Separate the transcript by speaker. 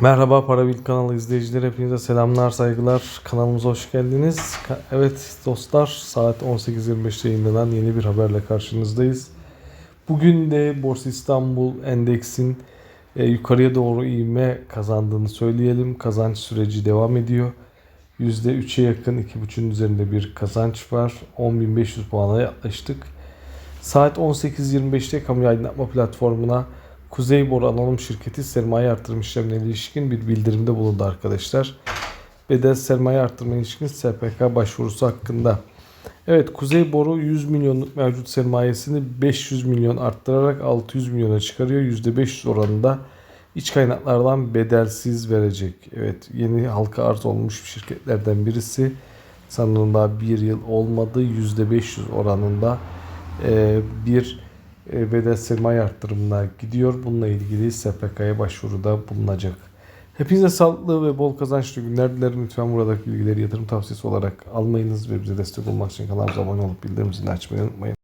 Speaker 1: Merhaba Para Bil kanalı izleyicileri hepinize selamlar saygılar kanalımıza hoş geldiniz. Evet dostlar saat 18.25'te yayınlanan yeni bir haberle karşınızdayız. Bugün de Borsa İstanbul Endeks'in e, yukarıya doğru ivme kazandığını söyleyelim. Kazanç süreci devam ediyor. %3'e yakın 2.5'ün üzerinde bir kazanç var. 10.500 puana yaklaştık. Saat 18.25'te kamu aydınlatma platformuna Kuzey Boru Anonim Şirketi sermaye artırım işlemlerine ilişkin bir bildirimde bulundu arkadaşlar. Bedel sermaye artırma ilişkin SPK başvurusu hakkında. Evet Kuzey Boru 100 milyonluk mevcut sermayesini 500 milyon arttırarak 600 milyona çıkarıyor. %500 oranında iç kaynaklardan bedelsiz verecek. Evet yeni halka arz olmuş şirketlerden birisi. Sanırım daha bir yıl olmadı. %500 oranında bir bedel sermaye arttırımına gidiyor. Bununla ilgili SPK'ya başvuruda bulunacak. Hepinize sağlıklı ve bol kazançlı günler dilerim. Lütfen buradaki bilgileri yatırım tavsiyesi olarak almayınız ve bize destek olmak için kanalımıza abone olup bildirim zilini açmayı unutmayın.